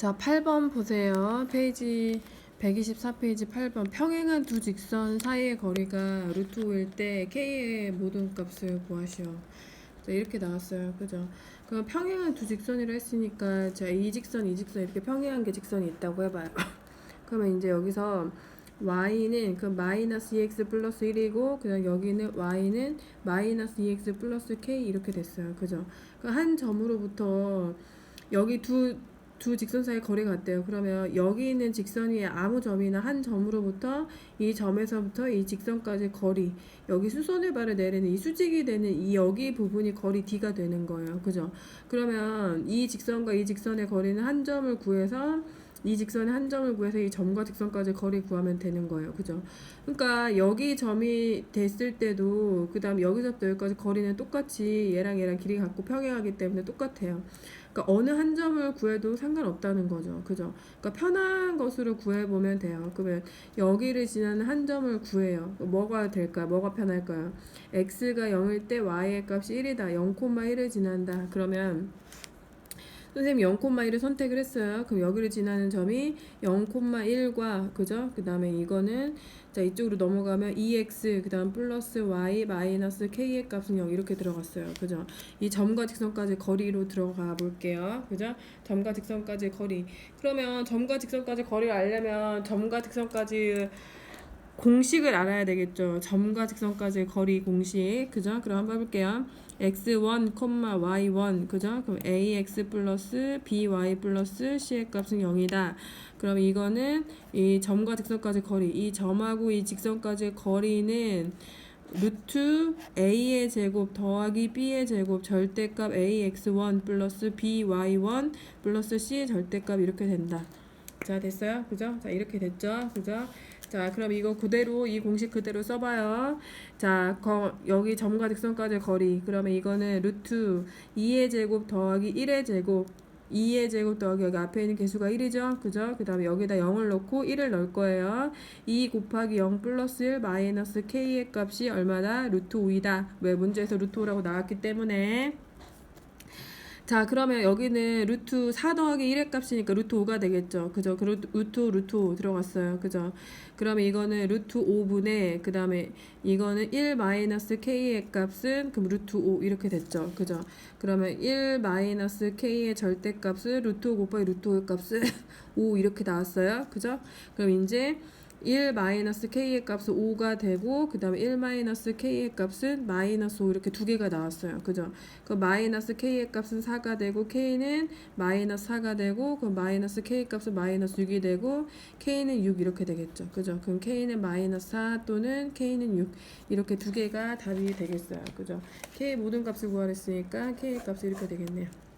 자, 8번 보세요. 페이지 124페이지 8번. 평행한 두 직선 사이의 거리가 루트 5일 때 k의 모든 값을 구하시오. 자, 이렇게 나왔어요. 그죠? 그럼 평행한 두 직선이라 했으니까 자, 이 직선, 이 직선 이렇게 평행한 게 직선이 있다고 해봐요. 그러면 이제 여기서 y는 그 마이너스 2x 플러스 1이고 그다음 여기는 y는 마이너스 2x 플러스 k 이렇게 됐어요. 그죠? 그 한 점으로부터 여기 두 두 직선 사이 거리가 같대요. 그러면 여기 있는 직선 위에 아무 점이나 한 점으로부터 이 점에서부터 이 직선까지 거리 여기 수선의 발을 내리는 이 수직이 되는 이 여기 부분이 거리 d가 되는 거예요. 그죠? 그러면 이 직선과 이 직선의 거리는 한 점을 구해서 이 직선의 한 점을 구해서 이 점과 직선까지 거리 구하면 되는 거예요. 그죠? 그러니까 여기 점이 됐을 때도 그 다음 여기서부터 여기까지 거리는 똑같이 얘랑 얘랑 길이 같고 평행하기 때문에 똑같아요. 그러니까 어느 한 점을 구해도 상관없다는 거죠. 그죠? 그러니까 편한 것으로 구해 보면 돼요. 그러면 여기를 지나는 한 점을 구해요. 뭐가 될까요? 뭐가 편할까요? x가 0일 때 y의 값이 1이다. 0,1을 지난다. 그러면 선생님이 0,1을 선택을 했어요. 그럼 여기를 지나는 점이 0,1과 그죠? 그 다음에 이거는 자 이쪽으로 넘어가면 2x 그 다음 플러스 y 마이너스 k의 값은 0 이렇게 들어갔어요. 그죠? 이 점과 직선까지 거리로 들어가 볼게요. 그죠? 점과 직선까지 거리. 그러면 점과 직선까지 거리를 알려면 점과 직선까지 공식을 알아야 되겠죠. 점과 직선까지 거리 공식. 그죠? 그럼 한번 해볼게요. x1, y1. 그죠? 그럼 ax 플러스 by 플러스 c의 값은 0이다. 그럼 이거는 이 점과 직선까지 거리. 이 점하고 이 직선까지 거리는 루트 a의 제곱 더하기 b의 제곱 절대값 ax1 플러스 by1 플러스 c의 절대값 이렇게 된다. 자 됐어요 그죠 자 이렇게 됐죠 그죠 자 그럼 이거 그대로 이 공식 그대로 써봐요. 자 거, 여기 점과 직선까지 거리. 그러면 이거는 루트 2의 제곱 더하기 1의 제곱 2의 제곱 더하기 여기 앞에 있는 개수가 1이죠? 그죠? 그 다음에 여기다 0을 넣고 1을 넣을 거예요. 2 곱하기 0 플러스 1 마이너스 k의 값이 얼마다? 루트 5이다. 왜? 문제에서 루트 5라고 나왔기 때문에 자 그러면 여기는 루트 4 더하기 1의 값이니까 루트 5가 되겠죠. 그죠? 그 루트, 루트 루트 5 들어갔어요. 그죠? 그러면 이거는 루트 5분의 그 다음에 이거는 1 마이너스 k의 값은 그럼 루트 5 이렇게 됐죠. 그죠? 그러면 1 마이너스 k의 절대값은 루트 5 곱하기 루트 5의 값은 5 이렇게 나왔어요. 그죠? 그럼 이제 1 마이너스 k의 값은 5가 되고 그 다음에 1 마이너스 k의 값은 마이너스 5 이렇게 두 개가 나왔어요. 그죠? 그 마이너스 k의 값은 4가 되고 k는 마이너스 4가 되고 그 마이너스 k 값은 마이너스 6이 되고 k는 6 이렇게 되겠죠. 그죠? 그럼 k는 마이너스 4 또는 k는 6 이렇게 두 개가 답이 되겠어요. 그죠? k 모든 값을 구하랬으니까 k 값이 이렇게 되겠네요